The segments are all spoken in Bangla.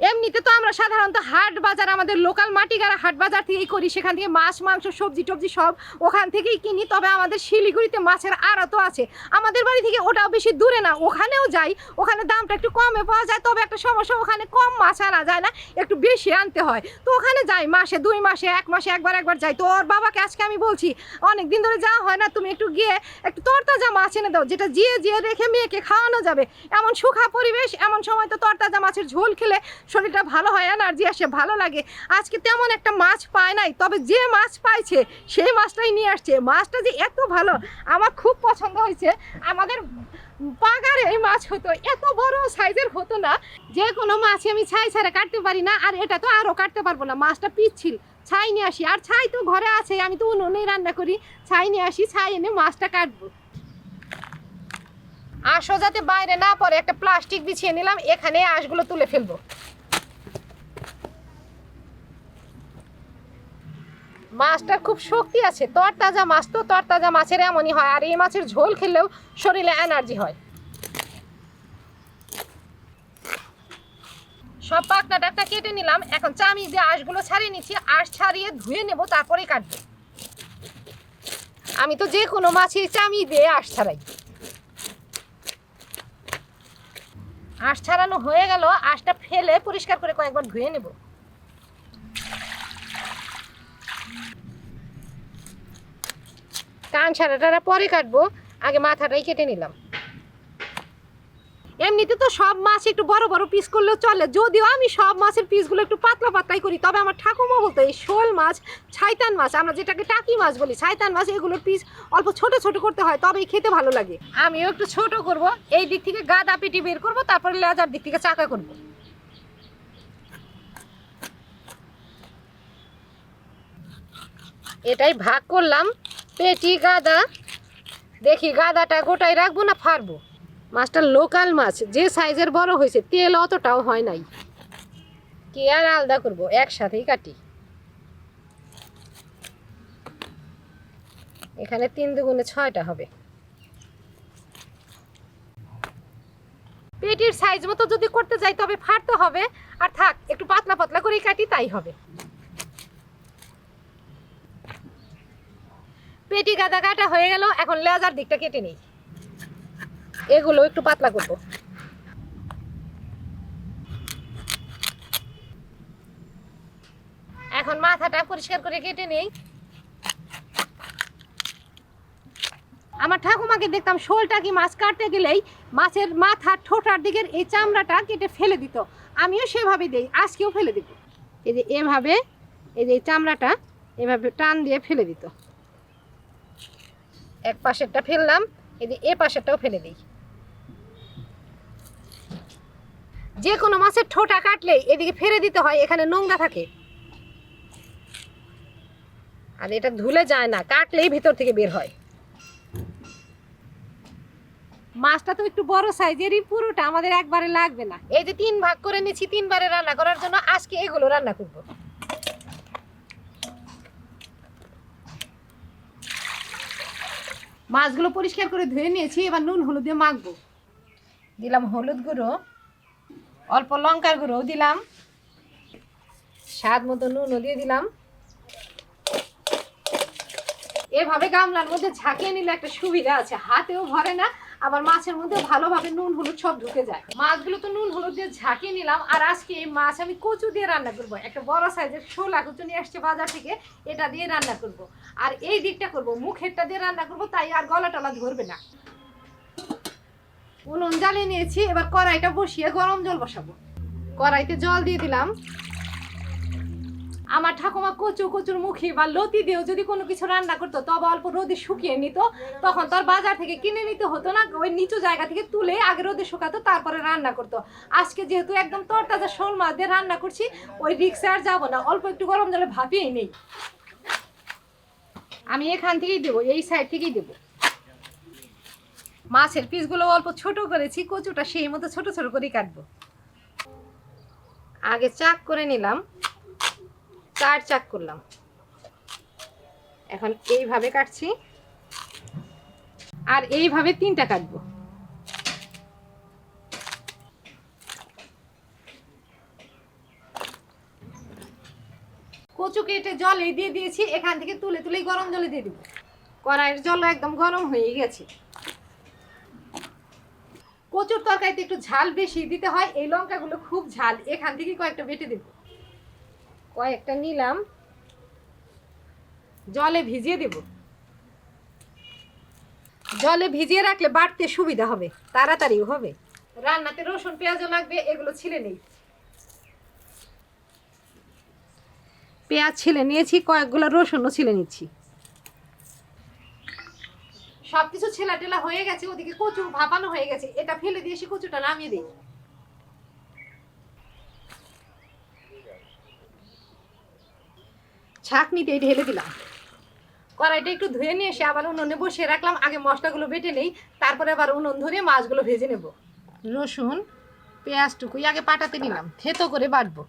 এমনিতে তো আমরা সাধারণত হাট বাজার, আমাদের লোকাল মাটিগাড়া হাট বাজার থেকেই করি। সেখান থেকে মাছ, মাংস, সবজি টবজি সব ওখান থেকেই কিনি। তবে আমাদের শিলিগুড়িতে মাছের আড়তও আছে। আমাদের বাড়ি থেকে ওটাও বেশি দূরে না, ওখানেও যাই। ওখানে দামটা একটু কমে পাওয়া যায়, তবে একটা সমস্যা, ওখানে কম মাছ আনা যায় না, একটু বেশি আনতে হয়। তো ওখানে যাই, মাসে, দুই মাসে, এক মাসে, একবার একবার যাই। তো ওর বাবাকে আজকে আমি বলছি অনেক দিন ধরে যাওয়া হয় না, তুমি একটু গিয়ে একটু তরতাজা মাছ এনে দাও, যেটা জিয়ে জিয়ে রেখে মেয়েকে খাওয়ানো যাবে। এমন সুখা পরিবেশ, এমন সময় তো তরতাজা মাছের ঝোল খেলে শরীরটা ভালো হয় এনার্জি আসে, ভালো লাগে। আজকে তেমন একটা মাছ পায় নাই, তবে যে মাছ পাইছে, সেই মাছটাই নিয়ে আসছে। মাছটা যে এত ভালো, আমার খুব পছন্দ হয়েছে। আমাদের পাগারে এই মাছ হতো, এত বড় সাইজের হতো না। যে কোনো মাছই আমি ছাই ছাড়া কাটতে পারি না, আর এটা তো আরও কাটতে পারব না। মাছটা পিচ্ছিল, ছাই নিয়ে আসি। আর ছাই তো ঘরে আছে, আমি তো উনুনেই রান্না করি। ছাই নিয়ে আসি, ছাই এনে মাছটা কাটবো। আঁশও যাতে বাইরে না পড়ে, একটা প্লাস্টিক বিছিয়ে নিলাম এখানে আঁশগুলো তুলে ফেলব। মাছটার খুব শক্তি আছে, তরতাজা মাছ তো, তরতাজা মাছের এমনই হয়, আর এই মাছের ঝোল খেলেও শরীরে এনার্জি হয়। সব পাকনা টাকনা কেটে নিলাম, এখন চামি দিয়ে আঁশগুলো ছাড়িয়ে নিচ্ছি, আঁশ ছাড়িয়ে ধুয়ে নেব, তারপরেই কাটবো। আমি তো যে কোনো মাছই চামি দিয়ে আঁশ ছাড়াই। আঁশ ছাড়ানো হয়ে গেল, আঁশটা ফেলে পরিষ্কার করে কয়েকবার ধুয়ে নেব। কান ছাড়াটা পরে কাটবো। আগে মাথাটাই কেটে নিলাম। এমনিতে তো সব মাছ একটু বড় বড় পিস করলেও চলে। যদিও আমি সব মাছের পিসগুলো একটু পাতলা পাতলাই করি, তবে আমার ঠাকুমা বলতো, এই শোল মাছ, ছাইতান মাছ, আমরা যেটাকে টাকি মাছ বলি, ছাইতান মাছ, এগুলোর পিস অল্প ছোট ছোট করতে হয়, তবেই খেতে ভালো লাগে। আমিও একটু ছোট করব, এই দিক থেকে গাদা পেটি বের করব, তারপরে লেজার দিক থেকে চাকা করব। এটাই ভাগ করলাম। পেটি গাদা দেখি গাদাটা গোটাই রাখব না ফারবো মাছটা লোকাল মাছ, যে সাইজের বড় হয়েছে, তেল অতটাও হয় নাই। কি আর আলাদা করব? একসাথেই কাটি। এখানে তিন দুগুণে ছয়টা হবে। পেটির সাইজ মতো যদি করতে যাই, তবে ফাটতে হবে। আর থাক, একটু পাতলা পাতলা করেই কাটি, তাই হবে। পেটি গাদা কাটা হয়ে গেল, এখন লেজার দিকটা কেটে নেই। এগুলো একটু পাতলা করব। এখন মাথাটা পরিষ্কার করে কেটে নেই। আমার ঠাকুমাকে দেখতাম শোলটা কি মাছ কাটতে গেলেই মাছের মাথা ঠোঁটার দিকের এই চামড়াটা কেটে ফেলে দিত। আমিও সেভাবে দেই, আজকেও ফেলে দিব। এই যে এভাবে, এই যে চামড়াটা এভাবে টান দিয়ে ফেলে দিত। এক পাশেরটা ফেললাম যে এ পাশেরটাও ফেলে দিই। যে কোনো মাছের ঠোঁটা কাটলে এদিকে ফেলে দিতে হয় এখানে নোংরা থাকে। আর এটা ধুলে যায় না কাটলেই ভিতর থেকে বের হয়। মাছটা তো একটু বড় সাইজেরই পুরোটা আমাদের একবারে লাগবে না। এই যে তিন ভাগ করে নিচ্ছি তিনবারে রান্না করার জন্য আজকে এগুলো রান্না করব। মাছগুলো পরিষ্কার করে ধুয়ে নিয়েছি, এবার নুন, হলুদ দিয়ে মাখবো। দিলাম হলুদ গুঁড়ো, অল্প লঙ্কার গুঁড়ো দিলাম। স্বাদ মতো নুনও দিয়ে দিলাম। এভাবে গামলার মধ্যে ঝাঁকিয়ে নিলে একটা সুবিধা আছে, হাতেও ভরে না। আবার মাছের মধ্যে ভালোভাবে নুন, হলুদ সব ঢুকে যায়। মাছগুলো তো নুন, হলুদ দিয়ে ঝাঁকিয়ে নিলাম, আর আজকে এই মাছ আমি কচু দিয়ে রান্না করব। একটা বড় সাইজের শোলা কচু নিয়ে আসছে বাজার থেকে, এটা দিয়ে রান্না করব। আর এই দিকটা করব, মুখেরটা দিয়ে রান্না করব, তাই আর গলা টলা ধরবে না। উনুন জ্বালিয়ে নিয়েছি, এবার কড়াইটা বসিয়ে গরম জল বসাবো। কড়াইতে জল দিয়ে দিলাম। আমার ঠাকুমা কচু কচুর মুখি বা লতি দিয়েও যদি কোনো কিছু রান্না করতো, তবে অল্প রোদে শুকিয়ে নিত। তখন তার বাজার থেকে কিনে নিতে হতো না, ওই নিচু জায়গা থেকে তুলে আগে রোদে শুকাতো, তারপরে রান্না করতো। আজকে যেহেতু একদম তরতাজা শোল মাছ দিয়ে রান্না করছি, ওই রিক্সে আর যাব না, অল্প একটু গরম জলে ভাপিয়েই নেই। আমি এখান থেকেই দেবো, এই সাইড থেকেই দেবো। মাছের পিসগুলো অল্প ছোট করেছি, কচুটা সেই মতো ছোট ছোট করেই কাটবো। আগে চাক করে নিলাম। চার চাক করলাম। এখন এইভাবে কাটছি। আর এইভাবে তিনটা কাটবো। কচু কেটে জলে দিয়ে দিয়েছি, এখান থেকে তুলে তুলেই গরম জলে দিয়ে দিব। কড়াইয়ের জল একদম গরম হয়ে গেছে। কচুর তরকারিতে একটু ঝাল বেশি দিতে হয়, এই লঙ্কাগুলো খুব ঝাল, এখান থেকে কয়েকটা বেটে দেব। কয়েকটা নিলাম। জলে ভিজিয়ে দেব। জলে ভিজিয়ে রাখলে বাড়তে সুবিধা হবে, তাড়াতাড়িও হবে। রান্নাতে রসুন পেঁয়াজও লাগবে, এগুলো ছিলে নেই। পেঁয়াজ ছিলে নিয়েছি, কয়েকগুলো রসুনও ছিলে নিচ্ছি। সবকিছু ছেলা টেলা হয়ে গেছে, ওদিকে কচু ভাপানো হয়ে গেছে, এটা ফেলে দিয়ে কচুটা নামিয়ে দিই। ছাঁকনিতে ঢেলে দিলাম। কড়াইটা একটু ধুয়ে নিয়ে এসে আবার উনুনে বসিয়ে রাখলাম। আগে মশলাগুলো বেটে নেই, তারপরে আবার উনুন ধরে মাছগুলো ভেজে নেব। রসুন, পেঁয়াজটুকুই আগে পাটাতে নিলাম, থেতো করে বাটবো।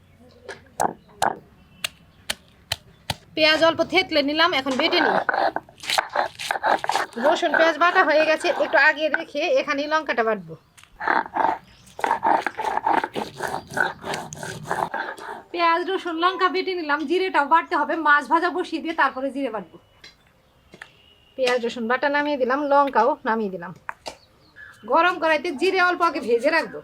পেঁয়াজ অল্প থেতলে নিলাম, এখন বেটে নিই। রসুন, পেঁয়াজ বাটা হয়ে গেছে, একটু আগে রেখে এখানে লঙ্কাটা বাটবো। পেঁয়াজ, রসুন, লঙ্কা বেটে নিলাম, জিরেটাও বাটতে হবে, মাছ ভাজা বসিয়ে দিয়ে তারপরে জিরে বাটবো। পেঁয়াজ, রসুন বাটা নামিয়ে দিলাম, লঙ্কাও নামিয়ে দিলাম। গরম কড়াইতে জিরে অল্প আগে ভেজে রাখব।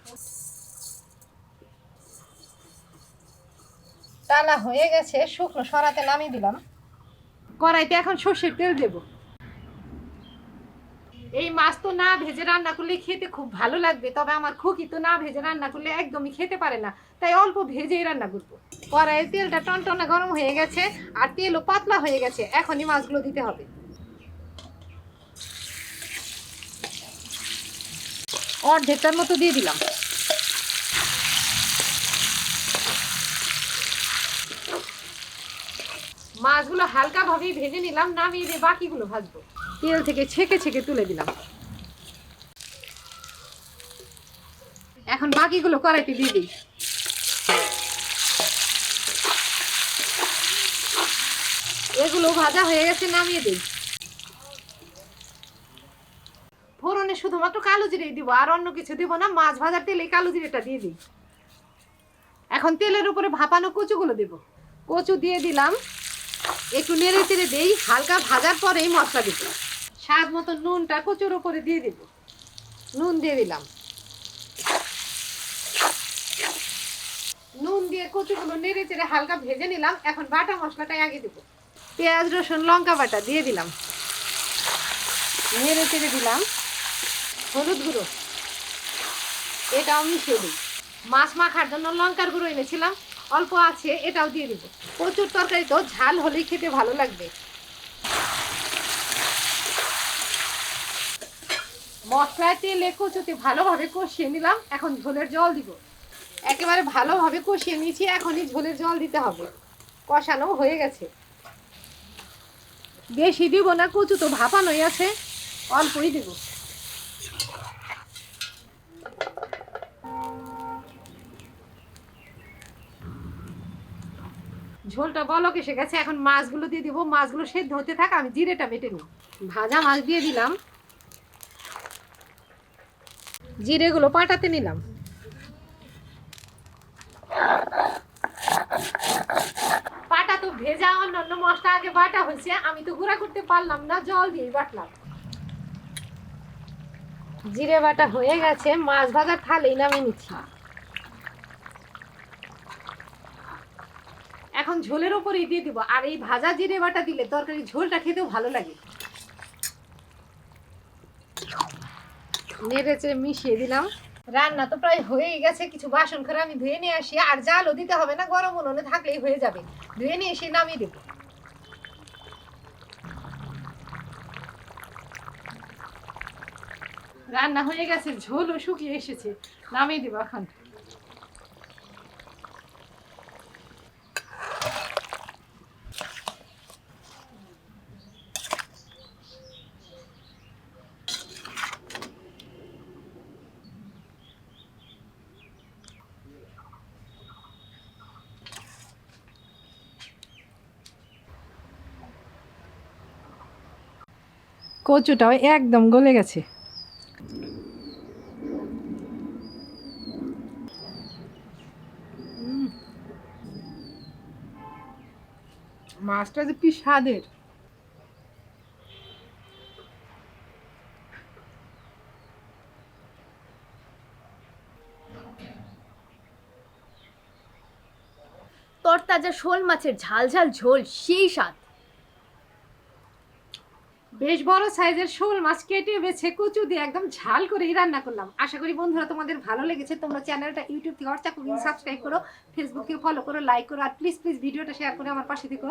টালা হয়ে গেছে, শুকনো সরাতে নামিয়ে দিলাম। কড়াইতে এখন সর্ষের তেল দেব। এই মাছ তো না ভেজে রান্না করলে খেতে খুব ভালো লাগবে, তবে আমার খুকি তো না ভেজে রান্না করলে একদমই খেতে পারে না, তাই অল্প ভেজেই রান্না করব। কড়াইয়ের তেলটা টনটনা গরম হয়ে গেছে আর তেলও পাতলা হয়ে গেছে, এখনই মাছগুলো দিতে হবে। অর্ধেকটার মতো দিয়ে দিলাম। মাছগুলো হালকা ভাবেই ভেজে নিলাম, নামিয়ে দিয়ে বাকিগুলো ভাজবো। তেল থেকে ছেঁকে ছেঁকে তুলে দিলাম। এখন বাকিগুলো কড়াইতে দিয়ে দিই। এগুলো ভাজা হয়ে গেছে, নামিয়ে দিই। ফোড়নে শুধুমাত্র কালো জিরে দিব, আর অন্য কিছু দিব না, মাছ ভাজার তেলে কালো জিরেটা দিয়ে দিই। এখন তেলের উপরে ভাপানো কচুগুলো দেব। কচু দিয়ে দিলাম, একটু নেড়ে চেড়ে দেই, হালকা ভাজার পরেই মশলা দিব স্বাদ মতো নুনটা কচুর উপরে দিয়ে দিব। নুন দিয়ে দিলাম। নুন দিয়ে কচুগুলো নেড়ে চেড়ে হালকা ভেজে নিলাম। এখন বাটা মশলাটাই আগে দেব। পেঁয়াজ, রসুন, লঙ্কা বাটা দিয়ে দিলাম। নেড়ে চেড়ে দিলাম। হলুদ গুঁড়ো। এটাও মিশিয়ে দিই। মাছ মাখার জন্য লঙ্কার গুঁড়ো এনেছিলাম। অল্প আছে, এটাও দিয়ে দিব। প্রচুর তরকারি তো ঝাল হলেই খেতে ভালো লাগবে। মশলায় তেলে কচুতে ভালোভাবে কষিয়ে নিলাম, এখন ঝোলের জল দিব। একেবারে ভালোভাবে কষিয়ে নিয়েছি, এখনই ঝোলের জল দিতে হবে। কষানো হয়ে গেছে। বেশি দিব না, কচু তো ভাপানোই আছে, অল্পই দেবো। ঝোলটা বলক এসে গেছে, এখন মাছগুলো দিয়ে দিব। মাছগুলো সেদ্ধ হতে থাক, আমি জিরেটা বেটে নিই। ভাজা মাছ দিয়ে দিলাম। জিরেগুলো পাটাতে নিলাম। পাটা তো ভেজা, অন্যান্য মশলা আগে বাটা হয়েছে, আমি তো গুঁড়া করতে পারলাম না, জল দিয়ে বাটলাম। জিরে বাটা হয়ে গেছে, মাছ ভাজার থালেই নামিয়ে নিচ্ছি। এখন ঝোলের ওপরেই দিয়ে দিব, আর এই ভাজা জিরে বাটা দিলে তরকারি ঝোলটা খেতেও ভালো লাগে। নেড়ে চেড়ে মিশিয়ে দিলাম। রান্না তো প্রায় হয়েই গেছে, কিছু বাসন করে আমি ধুয়ে নিয়ে আসি, আর জালও দিতে হবে না, গরম উনুনে থাকলেই হয়ে যাবে। ধুয়ে নিয়ে এসে নামিয়ে দেবো। রান্না হয়ে গেছে, ঝোলও শুকিয়ে এসেছে। নামিয়ে দেবো এখন। কচুটাও একদম গলে গেছে। মাছটা যে কি স্বাদের। তরতাজা শোল মাছের ঝাল ঝাল ঝোল সেই স্বাদ। বেশ বড় সাইজের শোল, মাছ কেটে বেছে কুচু দিয়ে একদম ঝাল করে রান্না করলাম। আশা করি বন্ধুরা তোমাদের ভালো লেগেছে। তোমরা চ্যানেলটা ইউটিউব থেকে অর্চা কুকিং সাবস্ক্রাইব করো ফেসবুক থেকে ফলো করো লাইক করো, আর প্লিজ প্লিজ ভিডিওটা শেয়ার করে আমার পাশে থেকো।